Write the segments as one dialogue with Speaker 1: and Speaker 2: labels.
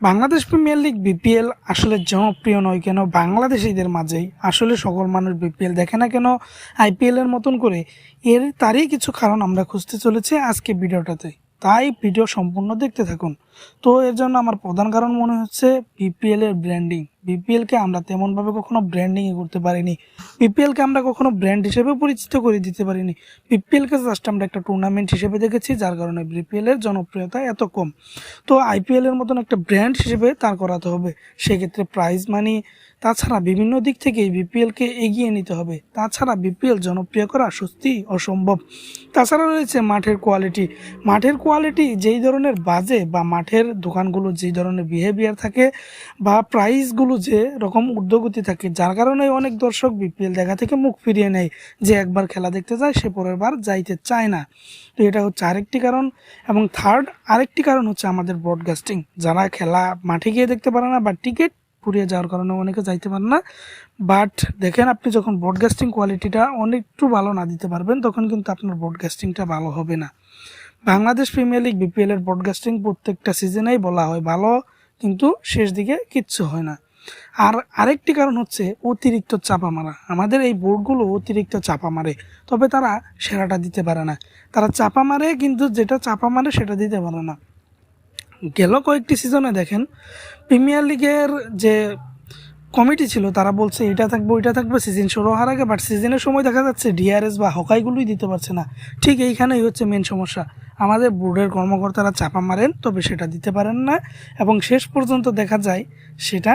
Speaker 1: Bangladesh premier league BPL আসলে জনপ্রিয় নয় কেন? বাংলাদেশিদের মাঝেই আসলে সকল মানুষ বিপিএল দেখে না কেন? আইপিএল এর মতন করে এর তারই কিছু কারণ আমরা খুঁজতে চলেছি আজকে ভিডিওটাতে। তাই ভিডিও সম্পূর্ণ দেখতে থাকুন। তো এর জন্য আমার প্রধান কারণ মনে হচ্ছে বিপিএল এর ব্র্যান্ডিং বিপিএলকে আমরা তেমনভাবে কখনো ব্র্যান্ডিং করতে পারিনি। বিপিএলকে আমরা কখনো ব্র্যান্ড হিসেবে পরিচিত করে দিতে পারিনি। বিপিএলকে জাস্ট আমরা একটা টুর্নামেন্ট হিসেবে দেখেছি, যার কারণে বিপিএল এর জনপ্রিয়তা এত কম। তো আইপিএল এর মতন একটা ব্র্যান্ড হিসেবে তার করাতে হবে। সেক্ষেত্রে প্রাইজ মানি তাছাড়া বিভিন্ন দিক থেকে বিপিএলকে এগিয়ে নিতে হবে। তাছাড়া বিপিএল জনপ্রিয় করা সত্যি অসম্ভব। তাছাড়া রয়েছে মাঠের কোয়ালিটি মাঠের কোয়ালিটি যেই ধরনের বাজে বা মাঠের দোকানগুলো যে ধরনের বিহেভিয়ার থাকে বা প্রাইসগুলো যে রকম ঊর্ধ্বগতি থাকে, যার কারণে অনেক দর্শক বিপিএল দেখা থেকে মুখ ফিরিয়ে নেয় যে একবার খেলা দেখতে যায় সে পরের বার যাইতে চায় না। তো এটা হচ্ছে আরেকটি কারণ এবং থার্ড আরেকটি কারণ হচ্ছে আমাদের ব্রডকাস্টিং যারা খেলা মাঠে গিয়ে দেখতে পারে না বা টিকিট পুড়িয়ে যাওয়ার কারণে অনেকে যাইতে পারে না বাট দেখেন আপনি যখন ব্রডকাস্টিং কোয়ালিটিটা অনেকটু ভালো না দিতে পারবেন, তখন কিন্তু আপনার ব্রডকাস্টিংটা ভালো হবে না। বাংলাদেশ প্রিমিয়ার লিগ বিপিএল এর ব্রডকাস্টিং প্রত্যেকটা সিজনেই বলা হয় ভালো, কিন্তু শেষ দিকে কিচ্ছু হয় না। আর আরেকটি কারণ হচ্ছে অতিরিক্ত চাপা মারা। আমাদের এই বোর্ডগুলো অতিরিক্ত চাপা মারে, তবে তারা সেরাটা দিতে পারে না। তারা চাপা মারে, কিন্তু যেটা চাপা মারে সেটা দিতে পারে না। গেল কয়েকটি সিজনে দেখেন প্রিমিয়ার লিগের যে কমিটি ছিল, তারা বলছে এটা থাকবে, ওইটা থাকবে সিজন শুরু হওয়ার আগে বাট সিজনের সময় দেখা যাচ্ছে ডিআরএস বা হকাইগুলোই দিতে পারছে না। ঠিক এইখানেই হচ্ছে মেন সমস্যা। আমাদের বোর্ডের কর্মকর্তারা চাপা মারেন, তবে সেটা দিতে পারেন না। এবং শেষ পর্যন্ত দেখা যায় সেটা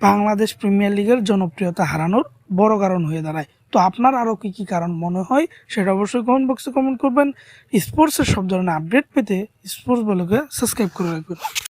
Speaker 1: বাংলাদেশ প্রিমিয়ার লিগের জনপ্রিয়তা হারানোর বড় কারণ হয়ে দাঁড়ায়। তো আপনার আরও কী কী কারণ মনে হয় সেটা অবশ্যই কমেন্ট বক্সে কমেন্ট করবেন। স্পোর্টসের সব ধরনের আপডেট পেতে স্পোর্টস বলকে সাবস্ক্রাইব করে রাখবেন।